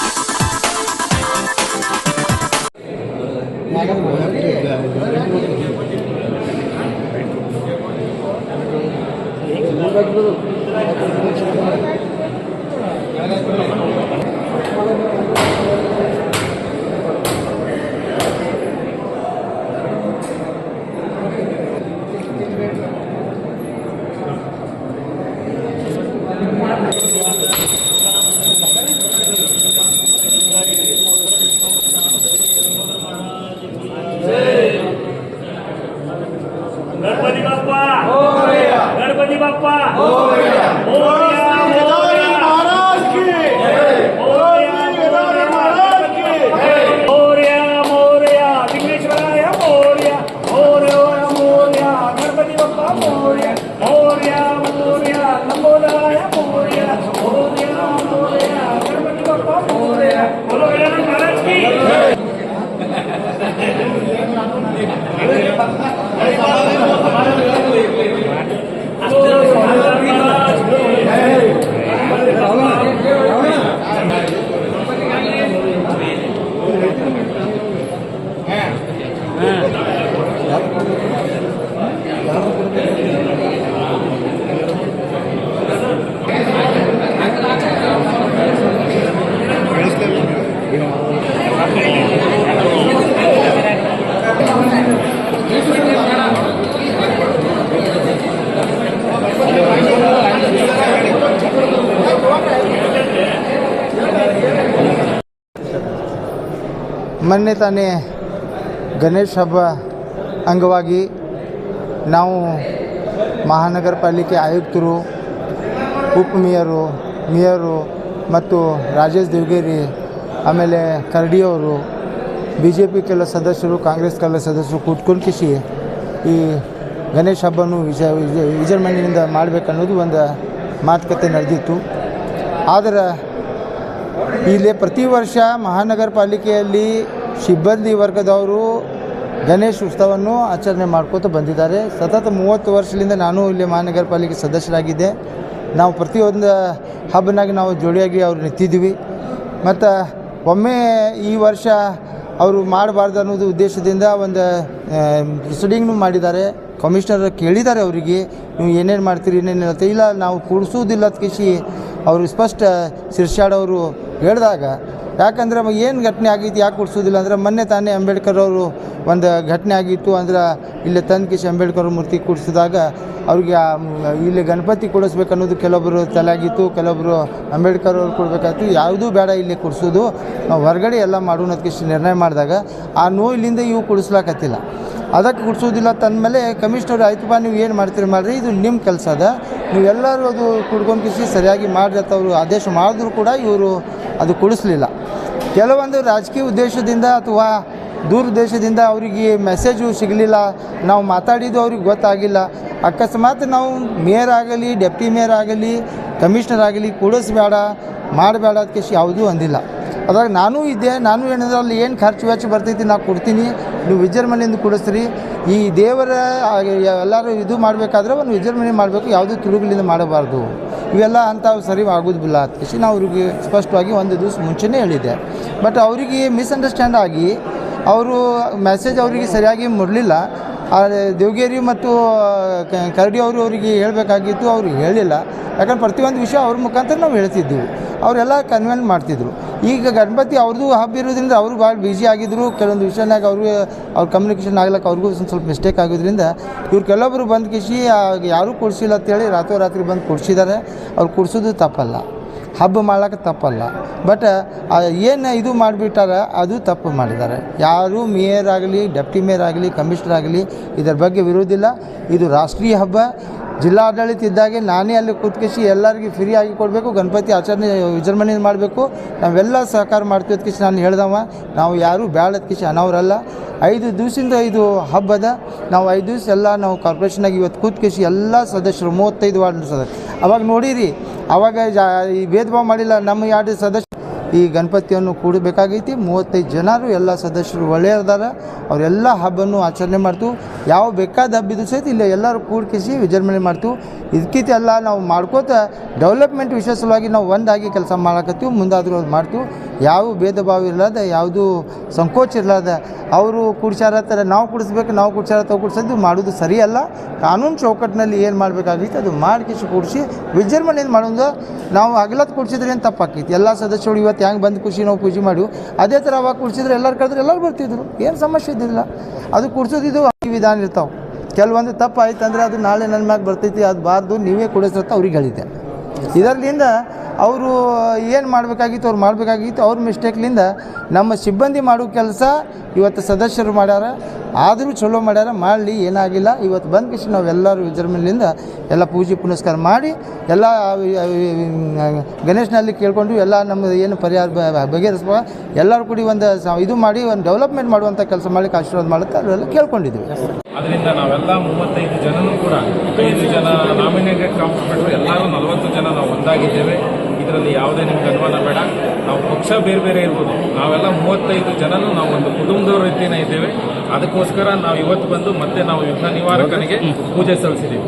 Yeah. Ganpati Bappa. ಮೊನ್ನೆ ತಾನೇ ಗಣೇಶ ಹಬ್ಬ ಅಂಗವಾಗಿ ನಾವು ಮಹಾನಗರ ಪಾಲಿಕೆ ಆಯುಕ್ತರು ಉಪ ಮೇಯರು ಮೇಯರು ಮತ್ತು ರಾಜೇಶ್ ದೇವಗೇರಿ, ಆಮೇಲೆ ಕರಡಿಯವರು ಬಿ ಜೆ ಪಿ ಕೆಲ ಸದಸ್ಯರು, ಕಾಂಗ್ರೆಸ್ ಕೆಲ ಸದಸ್ಯರು ಕೂತ್ಕೊಂಡು ಕಿಸಿ ಈ ಗಣೇಶ ಹಬ್ಬನು ವಿಜ ವಿಜ, ವಿಜೃಂಭಣೆಯಿಂದ ಮಾಡಬೇಕನ್ನೋದು ಒಂದು ಮಾತುಕತೆ ನಡೆದಿತ್ತು. ಆದರೆ, ಇಲ್ಲಿ ಪ್ರತಿ ವರ್ಷ ಮಹಾನಗರ ಪಾಲಿಕೆಯಲ್ಲಿ ಸಿಬ್ಬಂದಿ ವರ್ಗದವರು ಗಣೇಶ ಉತ್ಸವವನ್ನು ಆಚರಣೆ ಮಾಡ್ಕೋತ ಬಂದಿದ್ದಾರೆ. ಸತತ ಮೂವತ್ತು ವರ್ಷದಿಂದ ನಾನು ಇಲ್ಲಿ ಮಹಾನಗರ ಪಾಲಿಕೆ ಸದಸ್ಯರಾಗಿದ್ದೆ. ನಾವು ಪ್ರತಿಯೊಂದು ಹಬ್ಬನಾಗಿ ನಾವು ಜೋಡಿಯಾಗಿ ಅವ್ರು ನಿಂತಿದ್ದೀವಿ. ಮತ್ತು ಒಮ್ಮೆ ಈ ವರ್ಷ ಅವರು ಮಾಡಬಾರ್ದು ಅನ್ನೋದು ಉದ್ದೇಶದಿಂದ ಒಂದು ಪ್ರೊಸೀಡಿಂಗ್ನು ಮಾಡಿದ್ದಾರೆ. ಕಮಿಷನರ್ ಕೇಳಿದ್ದಾರೆ ಅವರಿಗೆ, ನೀವು ಏನೇನು ಮಾಡ್ತೀರಿ, ಏನೇನು ಹೇಳ್ತೀರಿ ಇಲ್ಲ, ನಾವು ಕೂಡಿಸೋದಿಲ್ಲ ಅಂತ ಅವರು ಸ್ಪಷ್ಟ ಶಿರ್ಷಾಡವರು ಹೇಳಿದಾಗ ಯಾಕಂದ್ರೆ ಏನು ಘಟನೆ ಆಗೈತಿ, ಯಾಕೆ ಕೊಡಿಸೋದಿಲ್ಲ ಅಂದ್ರೆ ಮೊನ್ನೆ ತಾನೇ ಅಂಬೇಡ್ಕರ್ ಅವರು ಒಂದು ಘಟನೆ ಆಗಿತ್ತು ಅಂದ್ರೆ ಇಲ್ಲಿ ತನ್ಕಿಶ್ ಅಂಬೇಡ್ಕರ್ ಮೂರ್ತಿ ಕೂಡಿಸಿದಾಗ ಅವ್ರಿಗೆ ಇಲ್ಲಿ ಗಣಪತಿ ಕೊಡಿಸ್ಬೇಕು ಅನ್ನೋದು ಕೆಲವೊಬ್ಬರು ತಲೆಯಾಗಿತ್ತು ಕೆಲವೊಬ್ಬರು ಅಂಬೇಡ್ಕರ್ ಅವ್ರು ಕೊಡಬೇಕಾಯ್ತು. ಯಾವುದೂ ಬೇಡ ಇಲ್ಲಿ ಕೊಡಿಸೋದು. ಹೊರಗಡೆ ಎಲ್ಲ ಮಾಡೋಣ ಅಂತ ನಿರ್ಣಯ ಮಾಡಿದಾಗ ಆ ನೋವು ಇಲ್ಲಿಂದ ಇವು ಕೊಡಿಸ್ಲಾಕತ್ತಿಲ್ಲ. ಅದಕ್ಕೆ ಕುಡ್ಸೋದಿಲ್ಲ ತಂದಮೇಲೆ ಕಮಿಷನರ್ ಆಯ್ತಪ್ಪ ನೀವು ಏನು ಮಾಡ್ತೀರಿ, ಮಾಡಿರಿ, ಇದು ನಿಮ್ಮ ಕೆಲಸ ಅದ. ನೀವೆಲ್ಲರೂ ಅದು ಕುಡ್ಕೊಂಡು ಕಿಸಿ ಸರಿಯಾಗಿ ಮಾಡ್ರಿ ಅವರು ಆದೇಶ ಮಾಡಿದ್ರು ಕೂಡ ಇವರು ಅದು ಕೊಡಿಸ್ಲಿಲ್ಲ. ಕೆಲವೊಂದು ರಾಜಕೀಯ ಉದ್ದೇಶದಿಂದ ಅಥವಾ ದೂರ ದೇಶದಿಂದ ಅವರಿಗೆ ಮೆಸೇಜು ಸಿಗಲಿಲ್ಲ. ನಾವು ಮಾತಾಡಿದ್ದು ಅವ್ರಿಗೆ ಗೊತ್ತಾಗಿಲ್ಲ. ಅಕಸ್ಮಾತ್ ನಾವು ಮೇಯರ್ ಆಗಲಿ, ಡೆಪ್ಟಿ ಮೇಯರ್ ಆಗಲಿ, ಕಮಿಷನರ್ ಆಗಲಿ ಕೊಡಿಸ್ಬೇಡ, ಮಾಡಬೇಡ ಅದಕ್ಕೆ ಯಾವುದೂ ಅಂದಿಲ್ಲ. ಅದ್ರಾಗ ನಾನು ಇದ್ದೆ, ನಾನು ಏನಂದ್ರೆ ಅಲ್ಲಿ ಏನು ಖರ್ಚು ವೆಚ್ಚ ಬರ್ತೈತಿ ನಾನು ಕೊಡ್ತೀನಿ. ನೀವು ವಿಜೃಂಭಣೆಯಿಂದ ಕೂಡಿಸ್ರಿ ಈ ದೇವರ ಎಲ್ಲರೂ ಇದು ಮಾಡಬೇಕಾದ್ರೆ ಒಂದು ವಿಜೃಂಭಣೆ ಮಾಡಬೇಕು, ಯಾವುದೂ ತುಳುಗಳಿಂದ ಮಾಡಬಾರ್ದು. ಇವೆಲ್ಲ ಅಂಥವು ಸರಿ ಆಗೋದಿಲ್ಲ. ಅದಕ್ಕೆ ನಾವು ಅವ್ರಿಗೆ ಸ್ಪಷ್ಟವಾಗಿ ಒಂದು ದಿವಸ ಮುಂಚೆನೇ ಹೇಳಿದ್ದೆ ಬಟ್ ಅವರಿಗೆ ಮಿಸ್ಅಂಡರ್ಸ್ಟ್ಯಾಂಡ್ ಆಗಿ, ಅವರು ಮೆಸೇಜ್ ಅವರಿಗೆ ಸರಿಯಾಗಿ ಮುಡಲಿಲ್ಲ ಆದರೆ ದೇವಗೇರಿ ಮತ್ತು ಕರಡಿ ಅವರು ಅವರಿಗೆ ಹೇಳಬೇಕಾಗಿತ್ತು ಅವ್ರಿಗೆ ಹೇಳಿಲ್ಲ. ಯಾಕಂದ್ರೆ ಪ್ರತಿಯೊಂದು ವಿಷಯ ಅವ್ರ ಮುಖಾಂತರ ನಾವು ಹೇಳ್ತಿದ್ವಿ ಅವರೆಲ್ಲ ಕನ್ವೆಂಟ್ ಮಾಡ್ತಿದ್ರು. ಈಗ ಗಣಪತಿ ಅವ್ರದ್ದು ಹಬ್ಬ ಇರೋದ್ರಿಂದ ಅವರು ಭಾಳ ಬ್ಯುಸಿ ಆಗಿದ್ರು. ಕೆಲವೊಂದು ವಿಷಯನಾಗ ಅವರು, ಅವ್ರ ಕಮ್ಯುನಿಕೇಷನ್ ಆಗ್ಲಿಕ್ಕೆ ಅವ್ರಿಗೂ ಸ್ವಲ್ಪ ಮಿಸ್ಟೇಕ್ ಆಗೋದ್ರಿಂದ ಇವ್ರು ಕೆಲವೊಬ್ಬರು ಬಂದು ಕಿಸಿ ಯಾರೂ ಕೊಡಿಸಿಲ್ಲ ಅಂತೇಳಿ ರಾತ್ರೋರಾತ್ರಿ ಬಂದು ಕೊಡಿಸಿದ್ದಾರೆ. ಅವ್ರು ಕೊಡಿಸೋದು ತಪ್ಪಲ್ಲ. ಹಬ್ಬ ಮಾಡ್ಲಿಕ್ಕೆ ತಪ್ಪಲ್ಲ. ಬಟ್ ಏನು ಇದು ಮಾಡಿಬಿಟ್ಟಾರ, ಅದು ತಪ್ಪು ಮಾಡಿದ್ದಾರೆ. ಯಾರೂ ಮೇಯರ್ ಆಗಲಿ, ಡೆಪ್ಟಿ ಮೇಯರ್ ಆಗಲಿ, ಕಮಿಷನರ್ ಆಗಲಿ, ಇದರ ಬಗ್ಗೆ ವಿರೋಧಿಲ್ಲ ಇದು ರಾಷ್ಟ್ರೀಯ ಹಬ್ಬ. ಜಿಲ್ಲಾಡಳಿತ ಇದ್ದಾಗೆ ನಾನೇ ಅಲ್ಲಿ ಕೂತ್ಕಿಸಿ ಎಲ್ಲರಿಗೂ ಫ್ರೀ ಆಗಿ ಕೊಡಬೇಕು, ಗಣಪತಿ ಆಚರಣೆ ವಿಜೃಂಭಣೆಯಿಂದ ಮಾಡಬೇಕು. ನಾವೆಲ್ಲ ಸಹಕಾರ ಮಾಡ್ತೀವಿ ಅದಕ್ಕೆ ನಾನು ಹೇಳ್ದವ, ನಾವು ಯಾರೂ ಬ್ಯಾಡದ್ಕಿಸಿ ಅನವರಲ್ಲ ಐದು ದಿವಸದಿಂದ ಇದು ಹಬ್ಬದ, ನಾವು ಐದು ದಿವಸ ಎಲ್ಲ ನಾವು ಕಾರ್ಪೊರೇಷನಾಗಿ ಇವತ್ತು ಕೂತ್ಕಿಸಿ ಎಲ್ಲ ಸದಸ್ಯರು, ಮೂವತ್ತೈದು ವಾರ್ಡ್ ಸದಸ್ಯರು. ಅವಾಗ ನೋಡಿರಿ, ಅವಾಗ ಈ ಭೇದ ಭಾವ ಮಾಡಿಲ್ಲ, ನಮ್ಮ ಎರಡು ಸದಸ್ಯ ಈ ಗಣಪತಿಯನ್ನು ಕೂಡಬೇಕಾಗೈತಿ. ಮೂವತ್ತೈದು ಜನರು ಎಲ್ಲ ಸದಸ್ಯರು ಒಳ್ಳೆಯದಾರ ಅವರೆಲ್ಲ ಹಬ್ಬನ್ನು ಆಚರಣೆ ಮಾಡ್ತೀವಿ ಯಾವ ಬೇಕಾದ ಹಬ್ಬ ಇದು ಸಹಿತ ಇಲ್ಲ ಎಲ್ಲರೂ ಕೂಡ್ಕಿಸಿ ವಿಜೃಂಭಣೆ ಮಾಡ್ತೀವಿ ಇದಕ್ಕಿಂತ ಎಲ್ಲ ನಾವು ಮಾಡ್ಕೋತ, ಡೆವಲಪ್ಮೆಂಟ್ ವಿಶೇಷವಾಗಿ ನಾವು ಒಂದಾಗಿ ಕೆಲಸ ಮಾಡಕತ್ತೀವಿ, ಮುಂದಾದರೂ ಅದು ಮಾಡ್ತೀವಿ ಯಾವ ಭೇದ ಭಾವ ಇರಲಾರ್ದ, ಯಾವುದು ಸಂಕೋಚ ಇರಲಾರ್ದ. ಅವರು ಕುಡ್ಸಾರತ್ತಾರೆ ನಾವು ಕುಡಿಸ್ಬೇಕು, ನಾವು ಕುಡಿಸಾರ ತಾವು ಕುಡಿಸೋದು ಮಾಡೋದು ಸರಿಯಲ್ಲ ಕಾನೂನು ಚೌಕಟ್ಟಿನಲ್ಲಿ ಏನು ಮಾಡಬೇಕಾಗಿತ್ತು ಅದು ಮಾಡಿಕಿಸಿ ಕೂಡಿಸಿ, ವಿಜೃಂಭಣೆಯಿಂದ ಮಾಡೋದು. ನಾವು ಹಗಲತ್ತು ಕುಡಿಸಿದ್ರೆ ಏನು ತಪ್ಪಾಕೈತಿ? ಎಲ್ಲ ಸದಸ್ಯರು ಇವತ್ತು ಹೆಂಗೆ ಬಂದು ಖುಷಿ, ನಾವು ಪೂಜೆ ಮಾಡಿ ಅದೇ ಥರ ಅವಾಗ ಕುಡಿಸಿದ್ರೆ ಎಲ್ಲರೂ ಕರೆದ್ರೆ ಎಲ್ಲರೂ ಬರ್ತಿದ್ರು. ಏನು ಸಮಸ್ಯೆ ಇದ್ದಿಲ್ಲ ಅದು ಕುಡ್ಸೋದಿದ್ದು ವಿಧಾನ ಇರ್ತಾವೆ. ಕೆಲವೊಂದು ತಪ್ಪು ಆಯ್ತು ಅಂದರೆ ಅದು ನಾಳೆ ನನ್ನ ಮ್ಯಾಗೆ ಬರ್ತೈತಿ, ಅದು ಬಾರ್ದು, ನೀವೇ ಕುಡಿಸ್ರತ್ತ ಅವ್ರಿಗೆ ಹೇಳಿದ್ದೆ. ಇದರಿಂದ ಅವರು ಏನು ಮಾಡಬೇಕಾಗಿತ್ತು, ಅವ್ರು ಮಾಡಬೇಕಾಗಿತ್ತು, ಅವ್ರ ಮಿಸ್ಟೇಕ್ಲಿಂದ ನಮ್ಮ ಸಿಬ್ಬಂದಿ ಮಾಡೋ ಕೆಲಸ ಇವತ್ತು ಸದಸ್ಯರು ಮಾಡ್ಯಾರ. ಆದರೂ ಚಲೋ ಮಾಡ್ಯಾರ, ಮಾಡಲಿ, ಏನಾಗಿಲ್ಲ. ಇವತ್ತು ಬಂದ ಕೃಷಿ ನಾವೆಲ್ಲರೂ ವಿಜೃಂಭಣೆಯಿಂದ ಎಲ್ಲ ಪೂಜೆ ಪುನಸ್ಕಾರ ಮಾಡಿ, ಎಲ್ಲ ಗಣೇಶನಲ್ಲಿ ಕೇಳಿಕೊಂಡು ಎಲ್ಲ ನಮ್ಮ ಏನು ಪರಿಹಾರ ಬಗೆಹರಿಸುವ, ಎಲ್ಲರೂ ಕೂಡಿ ಒಂದು ಇದು ಮಾಡಿ ಒಂದು ಡೆವಲಪ್ಮೆಂಟ್ ಮಾಡುವಂಥ ಕೆಲಸ ಮಾಡಲಿಕ್ಕೆ ಆಶೀರ್ವಾದ ಮಾಡುತ್ತೆ ಅವರೆಲ್ಲ ಕೇಳ್ಕೊಂಡಿದ್ವಿ. ಅದರಿಂದ ನಾವೆಲ್ಲ ಮೂವತ್ತೈದು ಜನನೂ ಕೂಡ ಐದು ಜನ ನಾಮಿನೇಟೆಡ್ ಕಾಂಪಿಟೇಟರ್ ಎಲ್ಲರೂ ನಲವತ್ತು ಜನ ನಾವು ಒಂದಾಗಿದ್ದೇವೆ. ಇದರಲ್ಲಿ ಯಾವುದೇ ನಿಮ್ಗೆ ಅನುಮಾನ ಬೇಡ. ನಾವು ಪಕ್ಷ ಬೇರೆ ಬೇರೆ ಇರ್ಬೋದು. ನಾವೆಲ್ಲ ಮೂವತ್ತೈದು ಜನನು ನಾವು ಒಂದು ಕುಟುಂಬದವ್ರ ರೀತಿಯೇ ಇದ್ದೇವೆ. ಅದಕ್ಕೋಸ್ಕರ ನಾವು ಇವತ್ತು ಬಂದು ಮತ್ತೆ ನಾವು ಯುದ್ಧ ನಿವಾರಕನಿಗೆ ಪೂಜೆ ಸಲ್ಲಿಸಿದ್ದೀವಿ.